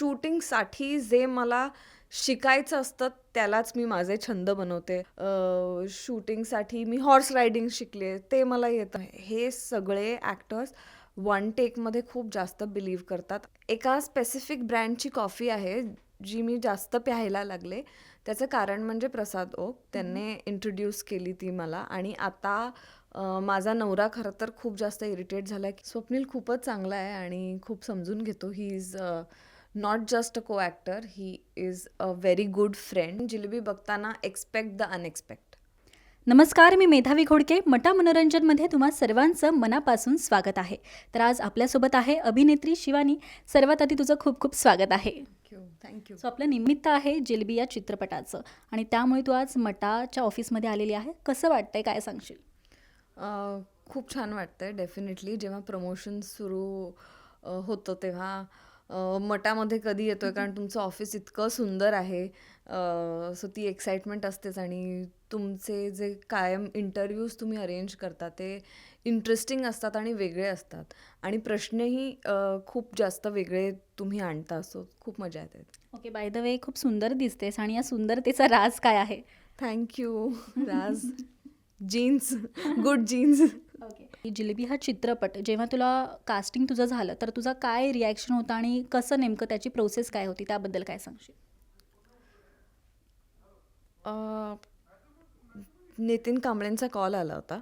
शूटिंगसाठी जे मला शिकायचं असतं त्यालाच मी माझे छंद बनवते. शूटिंगसाठी मी हॉर्स रायडिंग शिकले ते मला येतं. हे सगळे ॲक्टर्स वन टेकमध्ये खूप जास्त बिलीव्ह करतात. एका स्पेसिफिक ब्रँडची कॉफी आहे जी मी जास्त प्यायला लागले. त्याचं कारण म्हणजे प्रसाद ओक. त्यांनी इंट्रोड्यूस केली ती मला आणि आता माझा नवरा खरं तर खूप जास्त इरिटेट झाला आहे स्वप्नील खूपच चांगला आहे आणि खूप समजून घेतो. He is not just a co actor he is a very good friend Jilebi बघताना एक्सपेक्ट द अनएक्सपेक्ट नमस्कार मी मेधावी घोडके. मटा मनोरंजनमध्ये तुम्हा सर्वांचं मनापासून स्वागत आहे. तर आज आपल्यासोबत आहे अभिनेत्री शिवानी. सर्वात आधी तुझं खूप खूप स्वागत आहे. थँक्यू सो आपलं निमित्त आहे जिलबी या चित्रपटाचं. आणि त्यामुळे तू आज मटाच्या ऑफिसमध्ये आलेली आहे. कसं वाटतंय? काय सांगशील? खूप छान वाटतंय डेफिनेटली जेव्हा प्रमोशन सुरू होतं तेव्हा मटामध्ये कधी येतोय? कारण तुमचं ऑफिस इतकं सुंदर आहे. सो ती एक्साइटमेंट असतेच आणि तुमचे जे कायम इंटरव्ह्यूज तुम्ही अरेंज करता ते इंटरेस्टिंग असतात आणि वेगळे असतात. आणि प्रश्नही खूप जास्त वेगळे तुम्ही आणता. सो खूप मजा येते. ओके बाय द वे खूप सुंदर दिसतेस आणि या सुंदरतेचा राज काय आहे? थँक्यू राज. Genes good genes okay Jilebi हा चित्रपट जेव्हा तुला कास्टिंग तुझं झालं तर तुझा काय रिॲक्शन होता आणि कसं नेमकं त्याची प्रोसेस काय होती? त्याबद्दल काय सांगशील? नितीन कांबळेंचा कॉल आला होता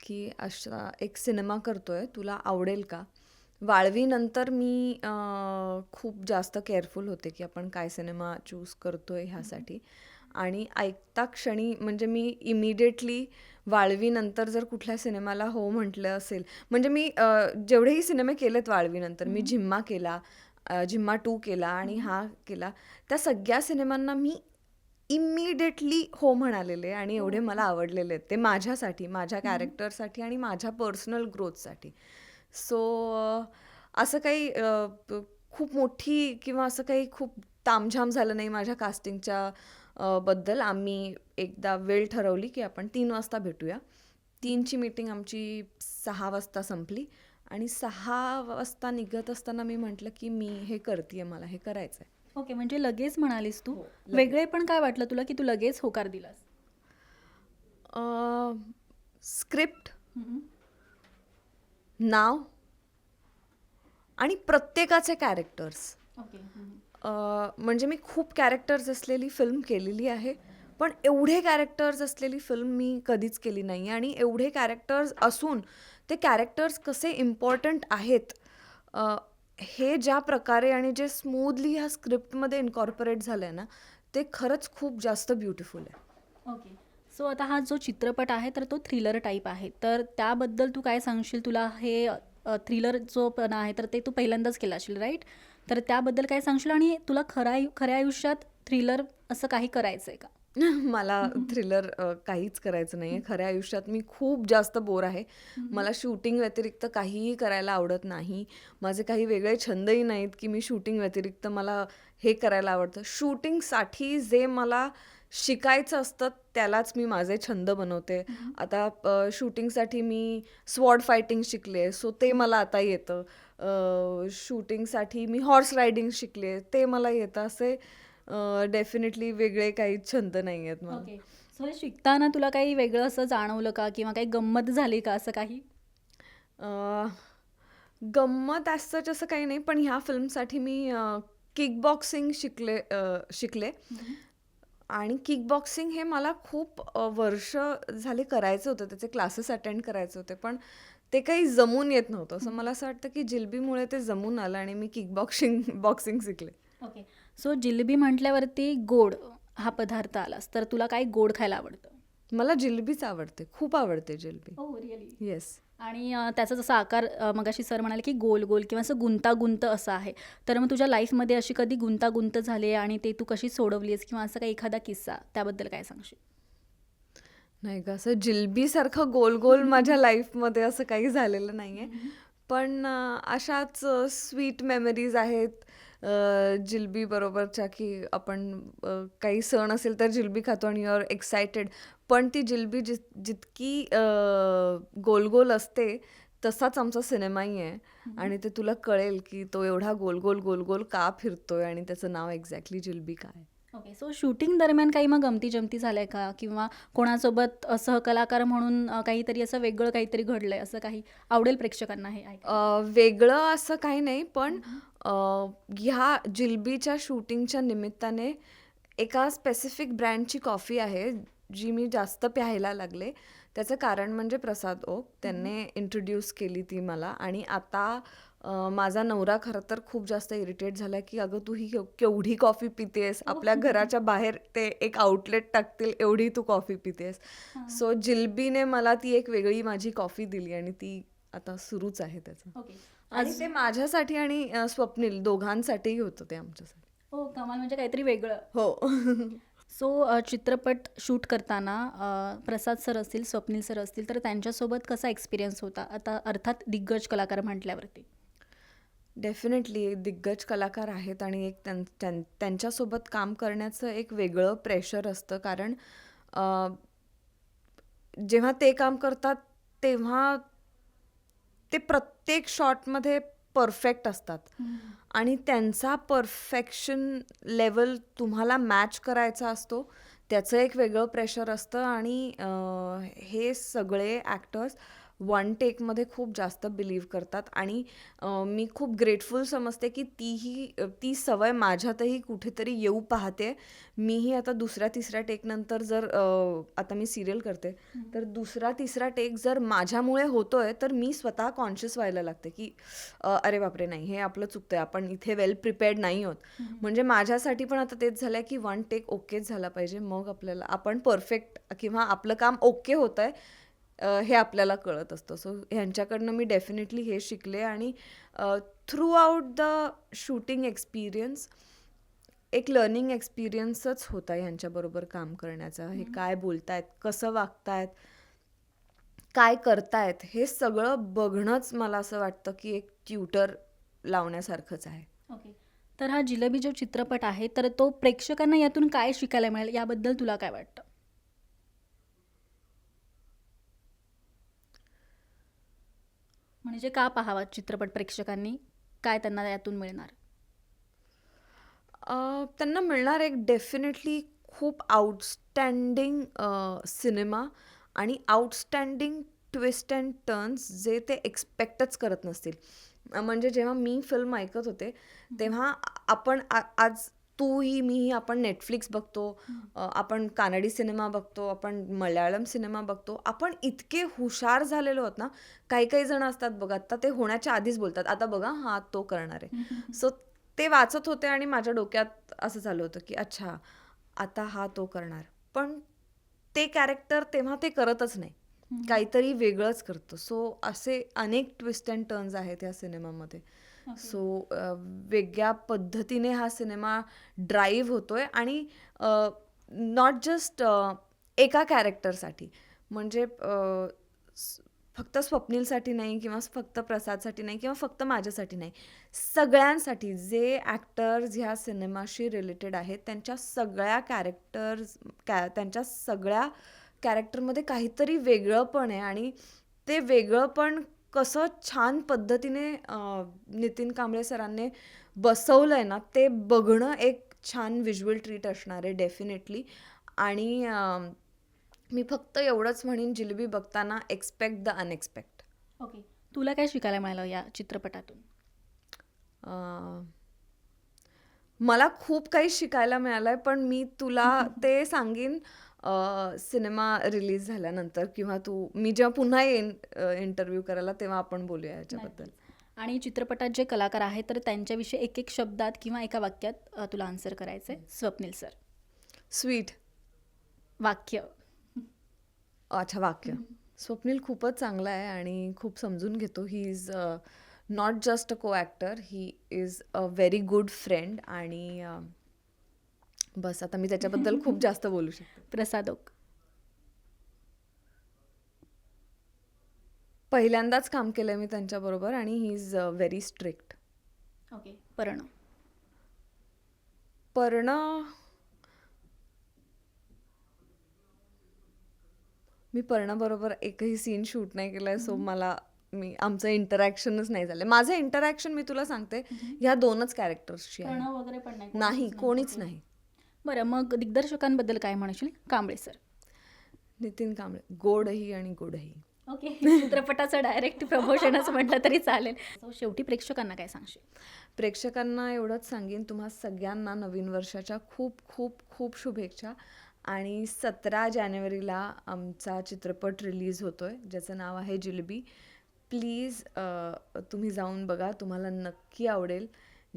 की अशा एक सिनेमा करतोय तुला आवडेल का? वाळवीनंतर मी खूप जास्त केअरफुल होते की आपण काय सिनेमा चूज करतोय ह्यासाठी. आणि ऐकता क्षणी म्हणजे मी इमिडिएटली वाळवीनंतर जर कुठल्या सिनेमाला हो म्हटलं असेल म्हणजे मी जेवढेही सिनेमे केलेत वाळवीनंतर मी झिम्मा केला झिम्मा टू केला आणि हा केला त्या सगळ्या सिनेमांना मी इमिडिएटली हो म्हणालेले आणि एवढे मला आवडलेले आहेत ते माझ्यासाठी माझ्या कॅरेक्टरसाठी आणि माझ्या पर्सनल ग्रोथसाठी. सो असं काही खूप मोठी किंवा असं काही खूप तामझाम झालं नाही माझ्या कास्टिंगच्या बद्दल आम्ही एकदा वेळ ठरवली की आपण तीन वाजता भेटूया. तीनची मीटिंग आमची सहा वाजता संपली आणि सहा वाजता निघत असताना मी म्हटलं की मी हे करते मला हे करायचं आहे ओके म्हणजे लगेच म्हणालीस तू. हो. वेगळे पण काय वाटलं तुला की तू लगेच होकार दिलास? स्क्रिप्ट नाव आणि प्रत्येकाचे कॅरेक्टर्स ओके म्हणजे मी खूप कॅरेक्टर्स असलेली फिल्म केलेली आहे पण एवढे कॅरेक्टर्स असलेली फिल्म मी कधीच केली नाही. आणि एवढे कॅरेक्टर्स असून ते कॅरेक्टर्स कसे इम्पॉर्टंट आहेत हे ज्या प्रकारे आणि जे स्मूथली ह्या स्क्रिप्टमध्ये इन्कॉर्पोरेट झालं आहे ना ते खरंच खूप जास्त ब्युटिफुल आहे. ओके सो आता हा जो चित्रपट आहे तर तो थ्रिलर टाईप आहे. तर त्याबद्दल तू काय सांगशील? तुला हे थ्रिलर जो पण आहे तर ते तू पहिल्यांदाच केलं असेल राईट तर त्याबद्दल काय सांगशील? आणि तुला खरा खऱ्या आयुष्यात थ्रिलर असं काही करायचं आहे का? मला थ्रिलर काहीच करायचं नाही आहे खऱ्या आयुष्यात मी खूप जास्त बोर आहे. मला शूटिंग व्यतिरिक्त काहीही करायला आवडत नाही. माझे काही वेगळे छंदही नाहीत की मी शूटिंग व्यतिरिक्त मला हे करायला आवडतं. शूटिंगसाठी जे मला शिकायचं असतं त्यालाच मी माझे छंद बनवते. आता शूटिंगसाठी मी स्वॉर्ड फायटिंग शिकले सो ते मला आता येतं. शूटिंगसाठी मी हॉर्स रायडिंग शिकले. ते मला येतं असे डेफिनेटली वेगळे काही छंद नाही आहेत मला. सो हे शिकताना तुला काही वेगळं असं जाणवलं का किंवा काही गंमत झाली का असं काही? गंमत सच असं काही नाही पण ह्या फिल्मसाठी मी किक बॉक्सिंग शिकले शिकले. आणि किक बॉक्सिंग हे मला खूप वर्ष झाले करायचं होतं. त्याचे क्लासेस अटेंड करायचे होते. पण ते काही जमून येत नव्हतं. असं मला असं वाटतं की जिलबीमुळे ते जमून आलं आणि मी किक बॉक्सिंग बॉक्सिंग शिकले. ओके सो जिलेबी म्हटल्यावरती गोड हा पदार्थ आलास. तर तुला काय गोड खायला आवडतं? मला जिलबीच आवडते. खूप आवडते जिलबी. हो रिअली येस आणि त्याचा जसा आकार मगाशी सर म्हणाले की गोल गोल किंवा असं गुंतागुंत असं आहे. तर मग तुझ्या लाईफमध्ये अशी कधी गुंतागुंत झाली आणि ते तू कशी सोडवलीस किंवा असा काही एखादा किस्सा त्याबद्दल काय सांगशील? नाही का असं जिलबीसारखं गोल गोल माझ्या लाईफमध्ये असं काही झालेलं नाही आहे पण अ, अशाच स्वीट मेमरीज आहेत अ, जिलबी बरोबरच्या की आपण अ, काही सण असेल तर जिलबी खातो आणि युअर एक्सायटेड पण ती जिलबी जित जितकी अ, गोल गोल असते तसाच आमचा सिनेमाही आहे. आणि ते तुला कळेल की तो एवढा गोल गोल गोल गोल का फिरतोय आणि त्याचं नाव एक्झॅक्टली जिलबी काय. ओके सो शूटिंग दरम्यान काही मग गमती जमती झाल्या का? किंवा कोणासोबत सहकलाकार म्हणून अ, काहीतरी असं वेगळं काहीतरी घडलंय असं काही आवडेल प्रेक्षकांना हे ऐकायला. अ, वेगळं असं काही नाही पण अ, ह्या जिलबीच्या शूटिंगच्या निमित्ताने एका स्पेसिफिक ब्रँडची कॉफी आहे जी मी जास्त प्यायला लागले. त्याचं कारण म्हणजे प्रसाद ओक. त्यांनी इंट्रोड्यूस केली ती मला. आणि आता माझा नवरा खरं तर खूप जास्त इरिटेट झाला की अगं तू ही केव- केवढी कॉफी पितेस? आपल्या घराच्या बाहेर ते एक आउटलेट टाकतील एवढी तू कॉफी पितेस. सो जिलबीने मला ती एक वेगळी माझी कॉफी दिली आणि ती आता सुरूच आहे त्याचं. आणि ते माझ्यासाठी आणि स्वप्नील दोघांसाठीही होतं ते आमच्यासाठी. हो कमाल म्हणजे काहीतरी वेगळं. हो. सो अ, चित्रपट शूट करताना प्रसाद सर असतील स्वप्नील सर असतील तर त्यांच्यासोबत कसा एक्सपिरियन्स होता? आता अर्थात दिग्गज कलाकार म्हटल्यावरती. डेफिनेटली दिग्गज कलाकार आहेत आणि एक त्यां त्यां त्यांच्यासोबत काम करण्याचं एक वेगळं प्रेशर असतं. कारण जेव्हा ते काम करतात तेव्हा ते प्रत्येक शॉटमध्ये परफेक्ट असतात. आणि त्यांचा परफेक्शन लेवल तुम्हाला मॅच करायचा असतो त्याचं एक वेगळं प्रेशर असतं. आणि हे सगळे ॲक्टर्स वन टेकमध्ये खूप जास्त बिलीव करतात. आणि मी खूप ग्रेटफुल समजते की तीही ती सवय माझ्यातही कुठेतरी येऊ पाहते. मीही आता दुसऱ्या तिसऱ्या टेकनंतर जर आता मी सिरियल करते तर दुसरा तिसरा टेक जर माझ्यामुळे होतोय तर मी स्वतः कॉन्शियस व्हायला लागते की अरे बापरे नाही हे आपलं चुकतंय. आपण इथे वेल प्रिपेअर्ड नाही आहोत. म्हणजे माझ्यासाठी पण आता तेच झालंय की वन टेक ओकेच झाला पाहिजे. मग आपल्याला आपण परफेक्ट किंवा आपलं काम ओके होत आहे हे आपल्याला कळत असतं. सो ह्यांच्याकडनं मी डेफिनेटली हे शिकले आणि throughout the shooting experience एक लर्निंग एक्सपिरियन्सच होता ह्यांच्याबरोबर काम करण्याचा. हे काय बोलतायत कसं वागतायत काय करतायत हे सगळं बघणंच मला असं वाटतं की एक ट्युटर लावण्यासारखंच आहे. ओके तर हा जिलेबी जो चित्रपट आहे तर तो प्रेक्षकांना यातून काय शिकायला मिळेल? याबद्दल तुला काय वाटतं? म्हणजे का पाहावा चित्रपट प्रेक्षकांनी? काय त्यांना यातून मिळणार? त्यांना मिळणार एक डेफिनेटली खूप आउटस्टँडिंग सिनेमा आणि आउटस्टँडिंग ट्विस्ट अँड टर्न्स जे ते एक्सपेक्टच करत नसतील. म्हणजे जेव्हा मी फिल्म ऐकत होते तेव्हा आपण आज तूही मीही आपण नेटफ्लिक्स बघतो आपण कानडी सिनेमा बघतो आपण मल्याळम सिनेमा बघतो आपण इतके हुशार झालेलो आहोत ना काही काही जण असतात बघा आता ते होण्याच्या आधीच बोलतात आता बघा हा तो करणार आहे. सो ते वाचत होते आणि माझ्या डोक्यात असं झालं होतं की अच्छा आता हा तो करणार. पण ते कॅरेक्टर तेव्हा ते करतच नाही. काहीतरी वेगळंच करतो. सो असे अनेक ट्विस्ट अँड टर्न्स आहेत या सिनेमामध्ये. सो वेगळ्या पद्धतीने हा सिनेमा ड्राईव्ह होतोय आणि नॉट जस्ट एका कॅरेक्टरसाठी म्हणजे फक्त स्वप्नीलसाठी नाही किंवा फक्त प्रसादसाठी नाही किंवा फक्त माझ्यासाठी नाही. सगळ्यांसाठी जे ॲक्टर्स ह्या सिनेमाशी रिलेटेड आहेत त्यांच्या सगळ्या कॅरेक्टर्स कॅ त्यांच्या सगळ्या कॅरेक्टरमध्ये काहीतरी वेगळं पण आहे आणि ते वेगळं पण कसं छान पद्धतीने नितीन कांबळे सरांनी बसवलं आहे ना ते बघणं एक छान व्हिज्युअल ट्रीट असणार आहे डेफिनेटली आणि मी फक्त एवढंच म्हणेन जिलेबी बघताना एक्सपेक्ट द अनएक्सपेक्ट ओके तुला काय शिकायला मिळालं या चित्रपटातून? मला खूप काही शिकायला मिळालं आहे पण मी तुला ते सांगेन सिनेमा रिलीज झाल्यानंतर किंवा तू मी जेव्हा पुन्हा येईन इंटरव्ह्यू करायला तेव्हा आपण बोलूया याच्याबद्दल. आणि चित्रपटात जे कलाकार आहेत तर त्यांच्याविषयी एक एक शब्दात किंवा एका वाक्यात तुला आन्सर करायचं आहे स्वप्नील सर स्वीट वाक्य. अच्छा वाक्य. स्वप्नील खूपच चांगला आहे आणि खूप समजून घेतो. He is not just a co actor he is a very good friend आणि बस आता मी त्याच्याबद्दल खूप जास्त बोलू शकते. प्रसादोक पहिल्यांदाच काम केलं मी त्यांच्याबरोबर आणि he is very strict okay Parna. Parna मी पर्णाबरोबर एकही सीन शूट नाही केलाय सो मला मी आमचं इंटरॅक्शनच नाही झालं माझं इंटरॅक्शन मी तुला सांगते ह्या दोनच कॅरेक्टर्सची आहे. प्रणव वगैरे पण नाही नाही कोणीच नाही. बरं मग दिग्दर्शकांबद्दल काय म्हणशील कांबळे सर. नितीन कांबळे. गोडही आणि गोडही. ओके. चित्रपटाचं डायरेक्ट प्रमोशनच म्हटलं तरी चालेल. So, शेवटी प्रेक्षकांना काय सांगशील? प्रेक्षकांना एवढंच सांगेन तुम्हा सगळ्यांना नवीन वर्षाच्या खूप खूप खूप शुभेच्छा. आणि सतरा जानेवारीला आमचा चित्रपट रिलीज होतो आहे ज्याचं नाव आहे जिलबी. प्लीज तुम्ही जाऊन बघा तुम्हाला नक्की आवडेल.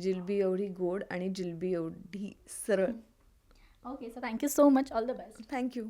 जिलबी एवढी गोड आणि जिलबी एवढी सरळ. Okay, so thank you so much. All the best. Thank you.